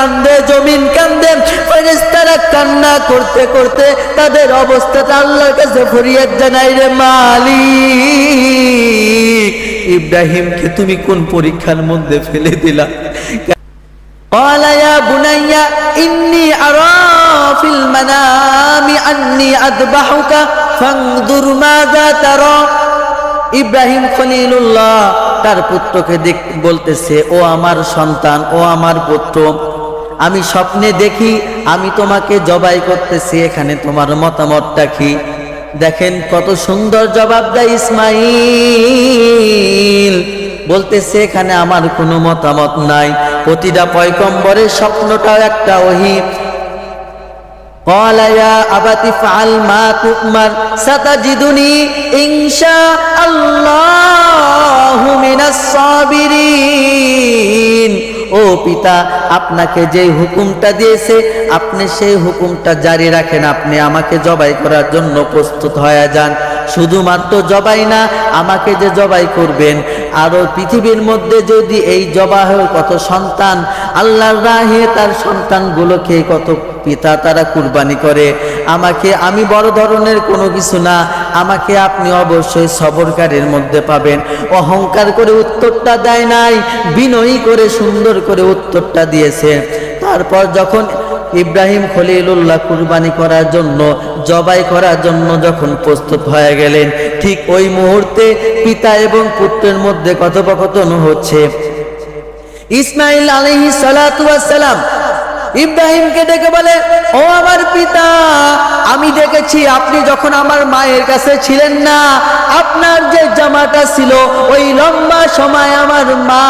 কান্দে জমিন কান্দে ফেরেশতারা কান্না করতে করতে তাদের অবস্থাটা আল্লাহর কাছে ফরিয়াদ জানাই রে মালিক ইব্রাহিমকে তুমি কোন পরীক্ষার মধ্যে ফেলে দিলা قال يا بني إني أرى في المنام أني أذبحك فانظر ماذا ترى ইব্রাহিম খলিলুল্লাহ তার পুত্রকে দেখ বলতেছে ও আমার সন্তান ও আমার পুত্র আমি স্বপ্নে দেখি, আমি তোমাকে জবাই করতেছি, এখানে তোমার মতামতটা কি? দেখেন কত সুন্দর জবাব দেয় ইসমাইল। বলতেছে, এখানে আমার কোনো মতামত নাই। প্রতিটা পয়কম্বরের স্বপ্নটাও একটা ওহি। قال يا أبت افعل ما تؤمر ستجدني إن شاء الله من الصابرين ও পিতা আপনাকে যে হুকুমটা দিয়েছে আপনি সেই হুকুমটা জারি রাখেন আপনি আমাকে জবাই করার জন্য প্রস্তুত হয়ে যান শুধুমাত্র জবাই না আমাকে যে জবাই করবেন আরও পৃথিবীর মধ্যে যদি এই জবাহের কত সন্তান আল্লাহর রাহে তার সন্তানগুলোকে কত পিতা তারা কুরবানি করে। আমাকে আমি বড় ধরনের কোনো কিছু না, আমাকে আপনি অবশ্যই সবরকারের মধ্যে পাবেন। অহংকার করে উত্তরটা দেয় নাই, বিনয়ী করে সুন্দর করে উত্তরটা দিয়েছে। তারপর যখন ইব্রাহিম খলিলুল্লাহ কুরবানি করার জন্য, জবাই করার জন্য যখন প্রস্তুত হয়ে গেলেন, ঠিক ওই মুহূর্তে পিতা এবং পুত্রের মধ্যে কথোপকথন হচ্ছে। ইসমাইল আলহি সালাম ইব্রাহিমকে ডেকে বলে, ও আমার পিতা, আমি দেখেছি আপনি যখন আমার মায়ের কাছে ছিলেন না, আপনার যে জামাটা ছিল, ওই লম্বা সময় আমার মা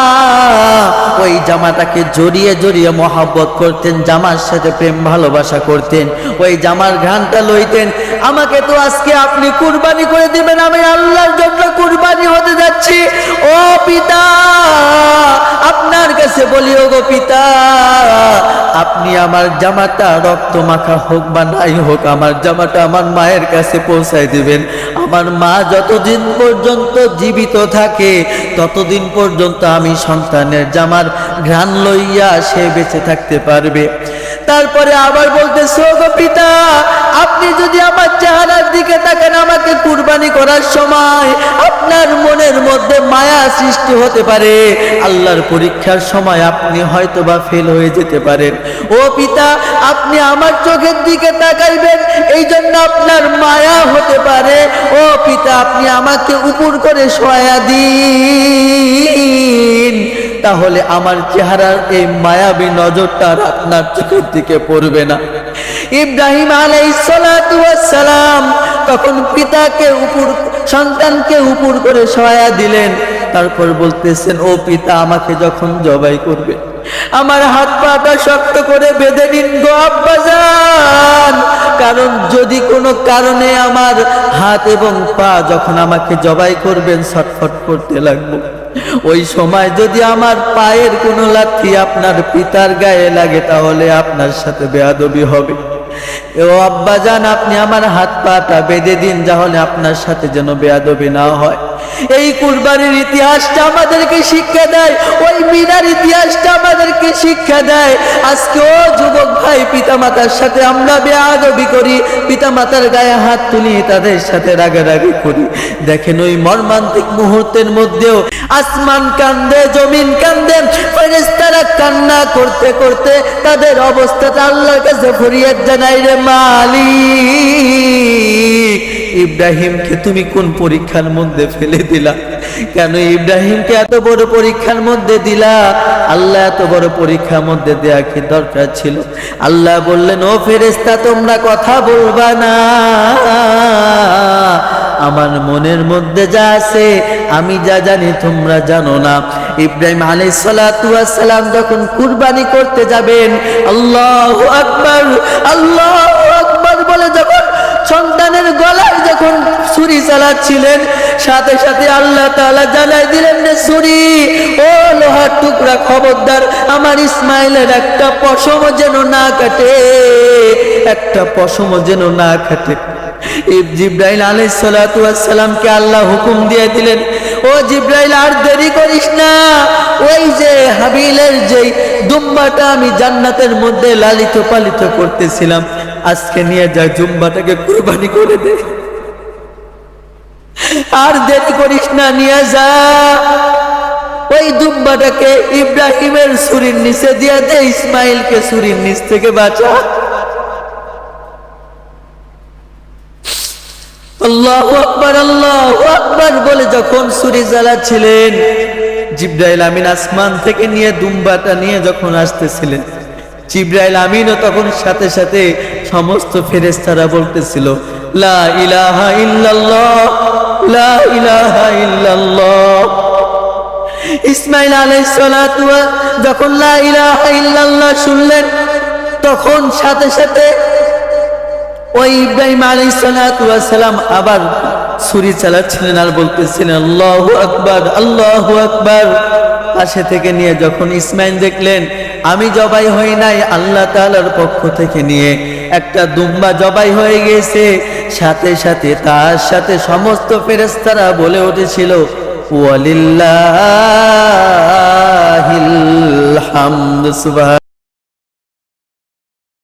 ওই জামাটাকে জড়িয়ে জড়িয়ে মহাব্বত করতেন, জামার সাথে প্রেম ভালোবাসা করতেন, ওই জামার ঘ্রাণটা লইতেন, আমাকে তো আজকে আপনি কুরবানি করে দিবেন, আমি আল্লাহর জন্য কুরবানি হতে যাচ্ছি, ও পিতা। আপনার কাছে বলি ও গো পিতা, আপনি আমার জামাটা রক্ত মাখা হোক বা নাই হোক, আমার জামাটা আমার মায়ের কাছে পৌঁছায় দিবেন। আমার মা যতদিন পর্যন্ত জীবিত থাকে, ততদিন পর্যন্ত আমি সন্তানের জামার ঘ্রাণ লইয়া সে বেঁচে থাকতে পারবে। তারপরে আবার বলতেছে গো কুরবানি করার সময় আপনার মনের মধ্যে মায়া সৃষ্টি হতে পারে। আল্লাহর পরীক্ষার সময় আপনি হয়তো বা ফেল হয়ে যেতে পারেন। ও পিতা, আপনি আমার চোখের দিকে তাকাইবেন এই জন্য আপনার মায়া হতে পারে। ও পিতা, আপনি আমাকে উপর করে সয়া দিন। তাহলে আমার চেহারার এই মায়াবী নজরটা আপনার চোখের দিকে পড়বে না। ইব্রাহিম আলাইসালাম তখন পিতাকে উপর, সন্তানকে উপর করে সয়া দিলেন। তারপর বলতেছেন, ও পিতা, আমাকে যখন জবাই করবে, আমার হাত পাটা শক্ত করে বেঁধে নিন গো আব্বাজান। কারণ যদি কোনো কারণে আমার হাত এবং পা যখন আমাকে জবাই করবেন, ছটফট করতে লাগবো। ওই সময় যদি আমার পায়ের কোনো লাথি আপনার পিতার গায়ে লাগে, তাহলে আপনার সাথে বেয়াদবি হবে। আব্বা যান আপনি আমার হাত পাটা বেঁধে দিন তাহলে আপনার সাথে যেন বেয়াদবি না হয়। এই কুরবানির ইতিহাসটা আমাদেরকে শিক্ষা দেয়, ওই মিনার ইতিহাসটা আমাদেরকে শিক্ষা দেয়। আজকে ও যুবক ভাই পিতামাতার সাথে আমরা বেয়াদবি করি, পিতামাতার গায়ে হাত তুলি তাদের সাথে রাগারাগি করি। দেখেন ওই মর্মান্তিক মুহূর্তের মধ্যেও আসমান কান্দে, জমিন কান্দে, ফেরেশতারা কান্না করতে করতে তাদের অবস্থাটা আল্লাহর কাছে ফরিয়াদ জানাই রে মালিক। ইব্রাহিমকে তুমি কোন পরীক্ষার মধ্যে ফেলে দিলা? কেন ইব্রাহিমকে এত বড় পরীক্ষার মধ্যে দিলা? আল্লাহ এত বড় পরীক্ষার মধ্যে দেয়া কি দরকার ছিল? আল্লাহ বললেন, ও ফেরেস্তা তোমরা কথা বলবা না। আমার মনের মধ্যে যা আছে, আমি যা জানি তোমরা জানো না। ইব্রাহিম আলাইহিস সালাম যখন কুরবানি করতে যাবেন, আল্লাহ আকবার আল্লাহ আকবার, বলে যখন সন্তানের গলায় ছুরি চালাচ্ছিলেন, সাথে সাথে আল্লাহ তাআলা জানাই দিলেন যে, ছুরি, ও লোহার টুকরা খবরদার, আমার ইসমাইলের একটা পশম যেন না কাটে, একটা পশম যেন না কাটে। জিব্রাইল আলাইহিস সালাতু ওয়াস সালামকে আল্লাহ হুকুম দিয়ে দিলেন, ও জিব্রাইল, আর দেরি করিস না, ওই যে হাবিলের যেই দুম্বাটা আমি জান্নাতের মধ্যে লালিত পালিত করতেছিলাম, আজকে নিয়ে যা জুম্বাটাকে কুরবানি করে দে। আর দেরি করিস না, নিয়ে যা। ওই দুম্বাটাকে ইব্রাহিমের ছুরির নিচে দিয়ে দে, ইসমাইলকে ছুরির নিচ থেকে বাঁচা। বলে যখন আমিন আসমান থেকে নিয়ে দুম্বাটা নিয়ে যখন আসতেছিলেন তখন সাথে সাথে সমস্ত ফেরেস্তারা বলতেছিল, লা ইলাহা ইল্লাল্লাহ। ইসমাইল সালাতু যখন শুনলেন, তখন সাথে সাথে ওই ইব্রাহিম সালাতু সালাম আবার ছুরি চালাচ্ছিলেন আর বলতেছিলেন আল্লাহু আকবার আল্লাহু আকবার। পাশে থেকে নিয়ে যখন ইসমাইল দেখলেন, আমি জবাই হই নাই আল্লাহ তাআলার পক্ষ থেকে নিয়ে। একটা দুম্বা জবাই হয়ে গেছে। সাথে সাথে তার সাথে সমস্ত ফেরেস্তারা বলে উঠেছিল সুবহান